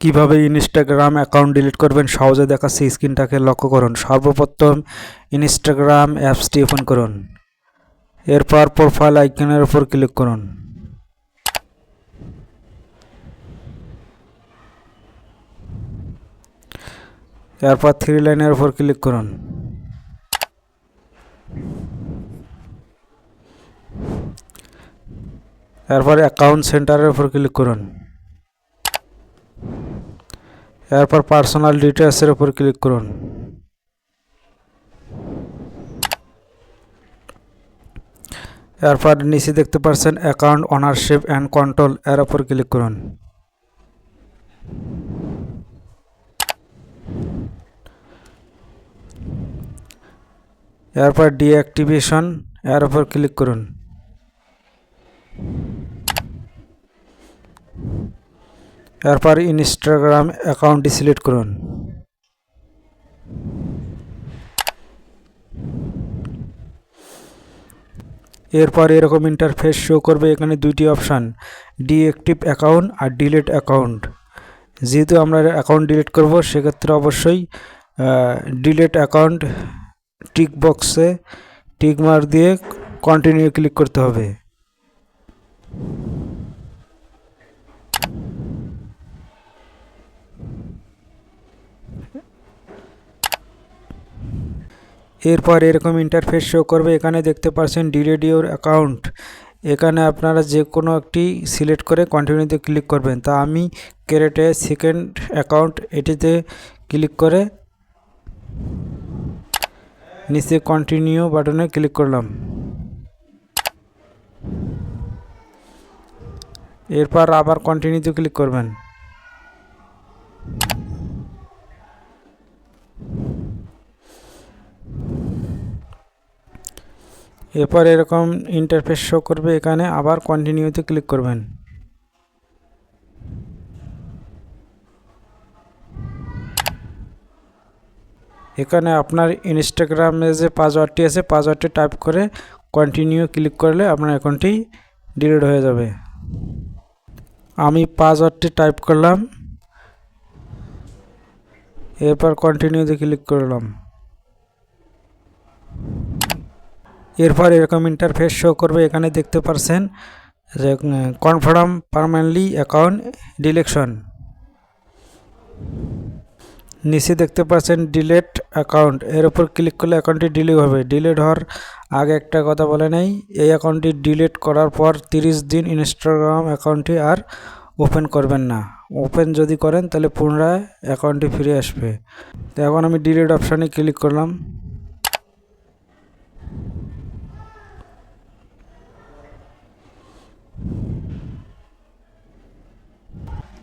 কীভাবে Instagram account delete করবেন সহজে দেখাচ্ছি স্ক্রিনটাকে লক্ষ্য করুন। সর্বপ্রথম ইনস্টাগ্রাম অ্যাপসটি ওপেন করুন। এরপর প্রোফাইল আইকনের উপর ক্লিক করুন। এরপর থ্রি লাইনের উপর ক্লিক করুন। এরপর অ্যাকাউন্ট সেন্টারের উপর ক্লিক করুন। এরপর পার্সোনাল ডিটেলসের উপর ক্লিক করুন। এরপর নিচে দেখতে পাচ্ছেন অ্যাকাউন্ট ওনারশিপ অ্যান্ড কন্ট্রোল এর উপর ক্লিক করুন। এরপর ডিঅ্যাক্টিভেশন এর উপর ক্লিক করুন। এরপর ইনস্টাগ্রাম অ্যাকাউন্টটি সিলেক্ট করুন। এরপর এরকম ইন্টারফেস শো করবে, এখানে দুইটি অপশান ডিঅ্যাক্টিভ অ্যাকাউন্ট আর ডিলেট অ্যাকাউন্ট যেহেতু আমরা অ্যাকাউন্ট ডিলিট করব, সেক্ষেত্রে অবশ্যই ডিলেট অ্যাকাউন্ট টিক বক্সে টিক দিয়ে কন্টিনিউ ক্লিক করতে হবে। এরপর এরকম ইন্টারফেস শো করবে, এখানে দেখতে পাচ্ছেন ইউর অ্যাকাউন্ট এখানে আপনারা যে কোনো একটি সিলেক্ট করে কন্টিনিউতে ক্লিক করবেন। তা আমি ক্যারেটে সেকেন্ড অ্যাকাউন্ট এটিতে ক্লিক করে নিচে কন্টিনিউ বাটনে ক্লিক করলাম। এরপর আবার কন্টিনিউতে ক্লিক করবেন। এরপর এরকম ইন্টারফেস শো করবে এখানে, আবার কন্টিনিউতে ক্লিক করবেন। এখানে আপনার ইনস্টাগ্রামে যে পাসওয়ার্ডটি আছে পাসওয়ার্ডটি টাইপ করে কন্টিনিউ ক্লিক করলে আপনার অ্যাকাউন্টটি ডিলিট হয়ে যাবে। আমি পাসওয়ার্ডটি টাইপ করলাম, এরপর কন্টিনিউতে ক্লিক করলাম। এরপর এরকম ইন্টারফেস শো করবে, এখানে দেখতে পারছেন যে কনফার্ম পারমানেন্টলি অ্যাকাউন্ট ডিলেকশন নিচে দেখতে পাচ্ছেন ডিলেট অ্যাকাউন্ট এর উপর ক্লিক করলে অ্যাকাউন্টটি ডিলিট হবে। ডিলেট হওয়ার আগে একটা কথা বলে নেই। এই অ্যাকাউন্টটি ডিলিট করার পর তিরিশ দিন ইনস্টাগ্রাম অ্যাকাউন্টটি আর ওপেন করবেন না। ওপেন যদি করেন, তাহলে পুনরায় অ্যাকাউন্টটি ফিরে আসবে। তো এখন আমি ডিলিট অপশানে ক্লিক করলাম।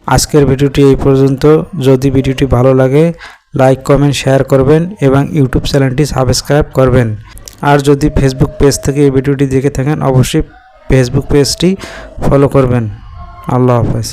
আজকের ভিডিওটি এই পর্যন্ত। যদি ভিডিওটি ভালো লাগে লাইক কমেন্ট শেয়ার করবেন এবং ইউটিউব চ্যানেলটি সাবস্ক্রাইব করবেন। আর যদি ফেসবুক পেজ থেকে এই ভিডিওটি দেখে থাকেন, অবশ্যই ফেসবুক পেজটি ফলো করবেন। আল্লাহ হাফেজ।